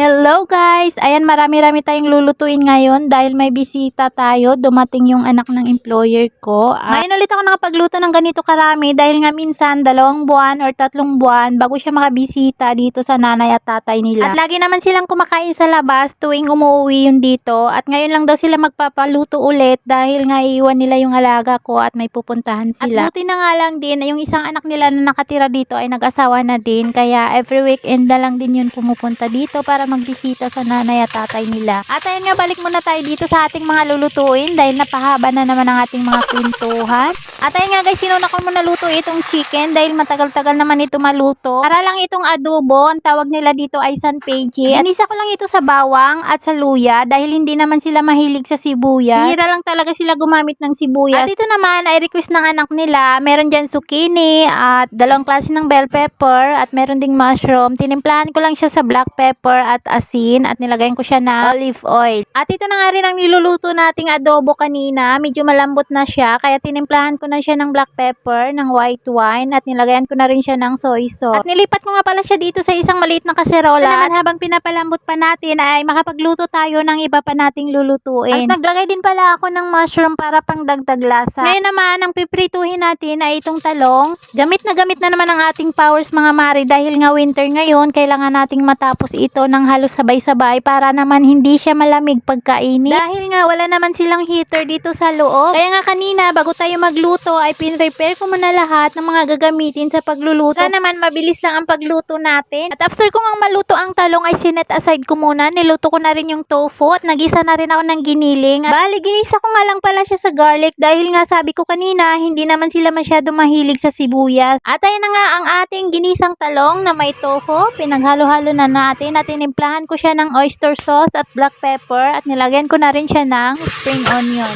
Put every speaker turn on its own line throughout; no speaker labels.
Hello guys! Ayan, marami-rami tayong lulutuin ngayon dahil may bisita tayo. Dumating yung anak ng employer ko. Ah, Ngayon ulit ako nakapagluto ng ganito karami dahil nga minsan dalawang buwan or tatlong buwan bago siya makabisita dito sa nanay at tatay nila. At lagi naman silang kumakain sa labas tuwing umuwi yun dito. At ngayon lang daw sila magpapaluto ulit dahil nga iiwan nila yung alaga ko at may pupuntahan sila. At buti na nga lang din na yung isang anak nila na nakatira dito ay nag-asawa na din. Kaya every weekend na lang din yun pumupunta dito para magbisita sa nanay at tatay nila. At ayun nga, balik muna tayo dito sa ating mga lulutuin dahil napahaba na naman ang ating mga kwentuhan. At ayun nga guys, sinuna ko muna luto itong chicken dahil matagal-tagal naman ito maluto. Para lang itong adobo, ang tawag nila dito ay sanpechi. Anisa ko lang ito sa bawang at sa luya dahil hindi naman sila mahilig sa sibuyas. Hira lang talaga sila gumamit ng sibuyas. At ito naman ay request ng anak nila. Meron dyan zucchini at dalawang klase ng bell pepper at meron ding mushroom. Tinimplahan ko lang siya sa black pepper at asin at nilagayan ko siya na olive oil. At ito na nga rin ang niluluto nating adobo kanina. Medyo malambot na siya kaya tinimplahan ko na siya ng black pepper, ng white wine at nilagayan ko na rin siya ng soy sauce. At nilipat ko nga pala siya dito sa isang maliit na kaserola. At naman habang pinapalambot pa natin ay makapagluto tayo ng iba pa nating lulutuin. At naglagay din pala ako ng mushroom para pang dagdag lasa. Ngayon naman, ang piprituhin natin ay itong talong. Gamit na gamit na naman ang ating powers mga mari dahil nga winter ngayon, kailangan nating matapos ito ng halos sabay-sabay para naman hindi siya malamig pagkainin. Dahil nga wala naman silang heater dito sa loob. Kaya nga kanina, bago tayo magluto, ay pinrepare ko muna lahat ng mga gagamitin sa pagluluto. Para naman mabilis lang ang pagluto natin. At after ko nga maluto ang talong ay sinet aside ko muna. Niluto ko na rin yung tofu at nagisa na rin ako ng giniling. At bali, ginisa ko nga lang pala siya sa garlic dahil nga sabi ko kanina, hindi naman sila masyado mahilig sa sibuyas. At ayun na nga ang ating ginisang talong na may tofu. Pinaghalo-halo na natin at tinimplahan ko siya ng oyster sauce at black pepper at nilagyan ko na rin siya ng spring onion.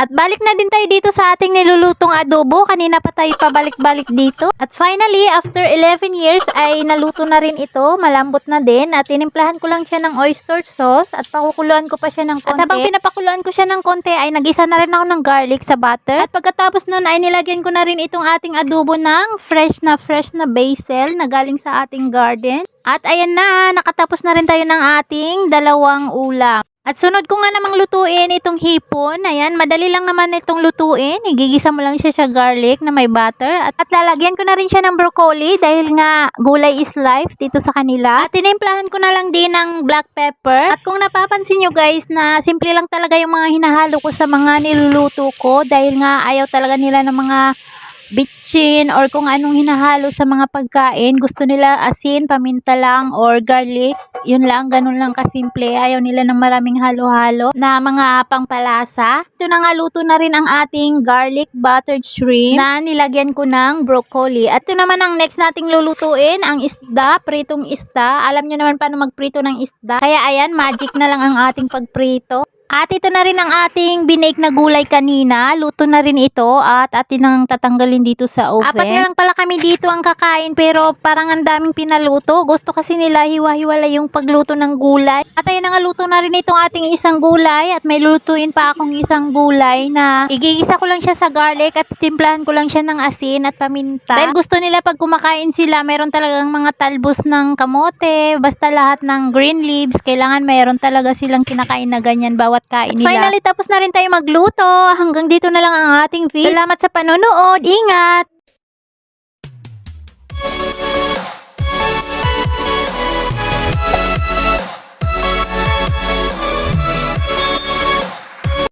At balik na din tayo dito sa ating nilulutong adobo. Kanina pa tayo pabalik-balik dito. At finally, after 11 years ay naluto na rin ito. Malambot na din. At tinimplahan ko lang siya ng oyster sauce at pakukuluan ko pa siya ng konti. At habang pinapakuluan ko siya ng konti ay nagisa na rin ako ng garlic sa butter. At pagkatapos nun ay nilagyan ko na rin itong ating adobo ng fresh na fresh na basil na galing sa ating garden. At ayan na, nakatapos na rin tayo ng ating dalawang ulam. At sunod ko nga namang lutuin itong hipon. Ayan, madali lang naman itong lutuin. Igigisa mo lang siya sa garlic na may butter. At, at lalagyan ko na rin siya ng broccoli dahil nga gulay is life dito sa kanila. At tinimplahan ko na lang din ng black pepper. At kung napapansin nyo guys na simple lang talaga yung mga hinahalo ko sa mga niluluto ko dahil nga ayaw talaga nila ng mga bitchin or kung anong hinahalo sa mga pagkain. Gusto nila asin, paminta lang or garlic. Yun lang, ganun lang kasimple. Ayaw nila ng maraming halo-halo na mga pangpalasa. Ito na nga luto na rin ang ating garlic buttered shrimp na nilagyan ko ng broccoli. At ito naman ang next nating lulutuin, ang isda, pritong isda. Alam niyo naman paano magprito ng isda. Kaya ayan, magic na lang ang ating pagprito. At ito na rin ang ating binake na gulay kanina. Luto na rin ito at atin ang tatanggalin dito sa oven. Apat na lang pala kami dito ang kakain pero parang ang daming pinaluto. Gusto kasi nila hiwa-hiwala yung pagluto ng gulay. At ayun nga luto na rin itong ating isang gulay at may lutuin pa akong isang gulay na igigisa ko lang siya sa garlic at timplahan ko lang siya ng asin at paminta. Dahil gusto nila pag kumakain sila, meron talagang mga talbos ng kamote, basta lahat ng green leaves, kailangan meron talaga silang kinakain na ganyan bawat bawat kain nila. At finally, tapos na rin tayo magluto. Hanggang dito na lang ang ating video. Salamat sa panonood. Ingat!